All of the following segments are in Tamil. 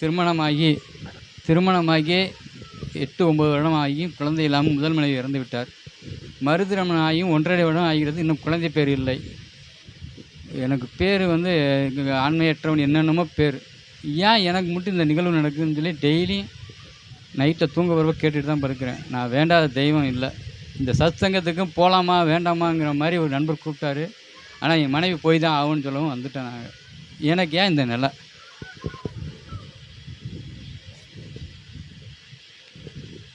திருமணமாகி திருமணமாகி எட்டு ஒம்பது வருடம் ஆகியும் குழந்தை இல்லாமல் முதல் மனைவி இறந்து விட்டார். மறுதிருமணம் ஆகியும் ஒன்றரை வருடம் ஆகிறது. இன்னும் குழந்தை பேர் இல்லை. எனக்கு பேர் வந்து ஆண்மையற்றவன் என்னென்னமோ பேர். ஏன் எனக்கு மட்டும் இந்த நிகழ்வு நடக்குதுன்னு சொல்லி டெய்லியும் நைட்டை தூங்க வரவை கேட்டுட்டு தான் படுக்கிறேன். நான் வேண்டாத தெய்வம் இல்லை. இந்த சத்சங்கத்துக்கும் போகலாமா வேண்டாமாங்கிற மாதிரி ஒரு நண்பர் கூப்பிட்டாரு. ஆனால் என் மனைவி போய் தான் ஆகும்னு சொல்லவும் வந்துட்டேன் நான் எனக்கு ஏன் இந்த நிலை?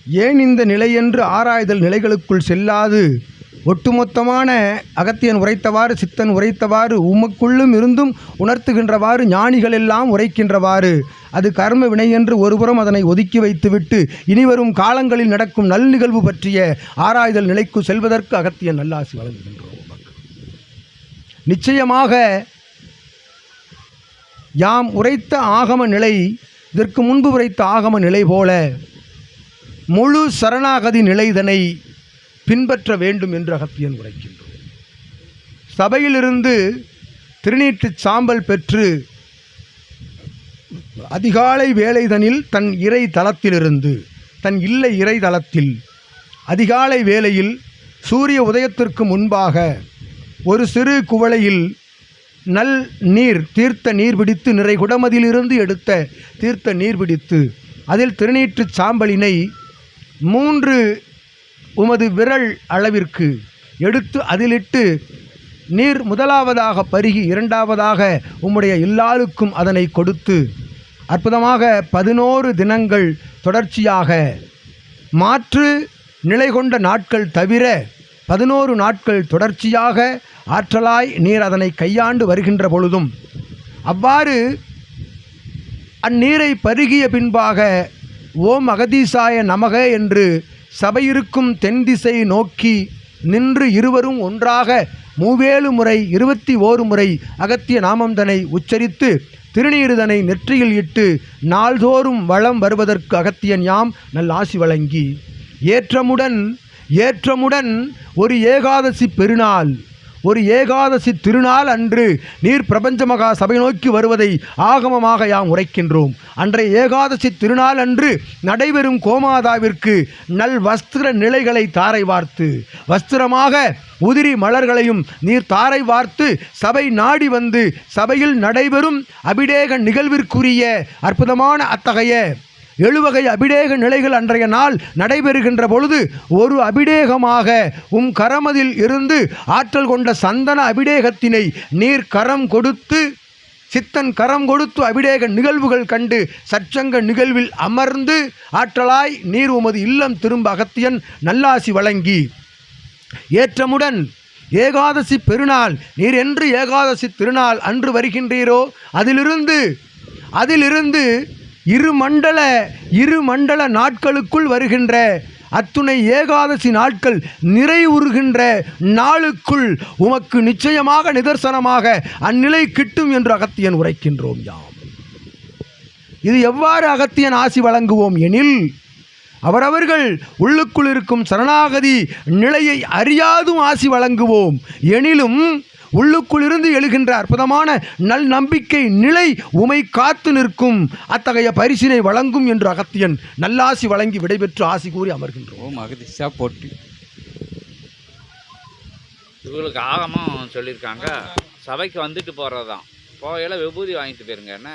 ஏன் இந்த நிலையென்று ஆராய்தல் நிலைகளுக்குள் செல்லாது? ஒட்டுமொத்தமான அகத்தியன் உரைத்தவாறு சித்தன் உரைத்தவாறு உமக்குள்ளும் இருந்தும் உணர்த்துகின்றவாறு ஞானிகள் எல்லாம் உரைக்கின்றவாறு. அது கர்ம வினை என்று ஒருபுறம் அதனை ஒதுக்கி வைத்துவிட்டு இனிவரும் காலங்களில் நடக்கும் நல் நிகழ்வு பற்றிய ஆராய்தல் நிலைக்கு செல்வதற்கு அகத்தியன் நல்லாசி வழங்குகின்றோம் நிச்சயமாக யாம் உரைத்த ஆகம நிலை இதற்கு முன்பு உரைத்த ஆகம நிலை போல முழு சரணாகதி நிலைதனை பின்பற்ற வேண்டும் என்று அகத்தியன் உரைக்கின்றோம் சபையிலிருந்து திருநீற்றுச் சாம்பல் பெற்று அதிகாலை வேலைதனில் தன் இறை தளத்திலிருந்து தன் இல்லை இறை தளத்தில் அதிகாலை வேளையில் சூரிய உதயத்திற்கு முன்பாக ஒரு சிறு குவளையில் நல் நீர் தீர்த்த நீர் பிடித்து நிறை குடமதியிலிருந்து எடுத்த தீர்த்த நீர் பிடித்து அதில் திருநீற்றுச் சாம்பலினை மூன்று உமது விரல் அளவிற்கு எடுத்து அதிலிட்டு நீர் முதலாவதாக பருகி இரண்டாவதாக உம்முடைய எல்லாருக்கும் அதனை கொடுத்து அற்புதமாக பதினோரு தினங்கள் தொடர்ச்சியாக மாற்று நிலை கொண்ட நாட்கள் தவிர பதினோரு நாட்கள் தொடர்ச்சியாக ஆற்றலாய் நீர் அதனை கையாண்டு வருகின்ற பொழுதும் அவ்வாறு அந்நீரை பருகிய பின்பாக ஓம் அகதீசாய நமக என்று சபையிருக்கும் தென் திசை நோக்கி நின்று இருவரும் ஒன்றாக மூவேழு முறை இருபத்தி ஓரு முறை அகத்திய நாமந்தனை உச்சரித்து திருநீருதனை நெற்றியில் இட்டு நாள்தோறும் வளம் வருவதற்கு அகத்தியன் யாம் நல்லாசி வழங்கி. ஏற்றமுடன் ஏற்றமுடன் ஒரு ஏகாதசி பெருநாள். ஒரு ஏகாதசி திருநாள் அன்று நீர் பிரபஞ்ச மகா சபை நோக்கி வருவதை ஆகமமாக யாம் உரைக்கின்றோம். அன்றைய ஏகாதசி திருநாள் அன்று நடைபெறும் கோமாதாவிற்கு நல் வஸ்திர நிலைகளை தாரை வார்த்து வஸ்திரமாக உதிரி மலர்களையும் நீர் தாரை வார்த்து சபை நாடி வந்து சபையில் நடைபெறும் அபிடேக நிகழ்விற்குரிய அற்புதமான அத்தகைய எழுவகை அபிடேக நிலைகள் அன்றைய நாள் நடைபெறுகின்ற பொழுது ஒரு அபிடேகமாக உம் கரமதில் இருந்து ஆற்றல் கொண்ட சந்தன அபிடேகத்தினை நீர் கரம் கொடுத்து சித்தன் கரம் கொடுத்து அபிடேக நிகழ்வுகள் கண்டு சற்சங்க நிகழ்வில் அமர்ந்து ஆற்றலாய் நீர் உமது இல்லம் திரும்ப அகத்தியன் நல்லாசி வழங்கி. ஏற்றமுடன் ஏகாதசி பெருநாள் நீர் என்று ஏகாதசி திருநாள் அன்று வருகின்றீரோ அதிலிருந்து அதிலிருந்து இரு மண்டல இரு மண்டல நாட்களுக்குள் வருகின்ற அத்துணை ஏகாதசி நாட்கள் நிறைவுறுகின்ற நாளுக்குள் உமக்கு நிச்சயமாக நிதர்சனமாக அந்நிலை கிட்டும் என்று அகத்தியன் உரைக்கின்றோம் யாம். இது எவ்வாறு அகத்தியன் ஆசி வழங்குவோம் எனில் அவரவர்கள் உள்ளுக்குள் இருக்கும் சரணாகதி நிலையை அறியாதும் ஆசி வழங்குவோம் எனிலும் உள்ளுக்குள் இருந்து எழுகின்ற அற்புதமான நல் நம்பிக்கை நிலை உமை காத்து நிற்கும். அத்தகைய பரிசினை வழங்கும் என்று அகத்தியன் நல்லாசி வழங்கி விடைபெற்று ஆசி கூறி அமர்கின்றோம். அகதிஷா போட்டி இவங்களுக்கு ஆகமும் சொல்லியிருக்காங்க. சபைக்கு வந்துட்டு போகிறது தான் போகையில் விபூதி வாங்கிட்டு போயிருங்க என்ன?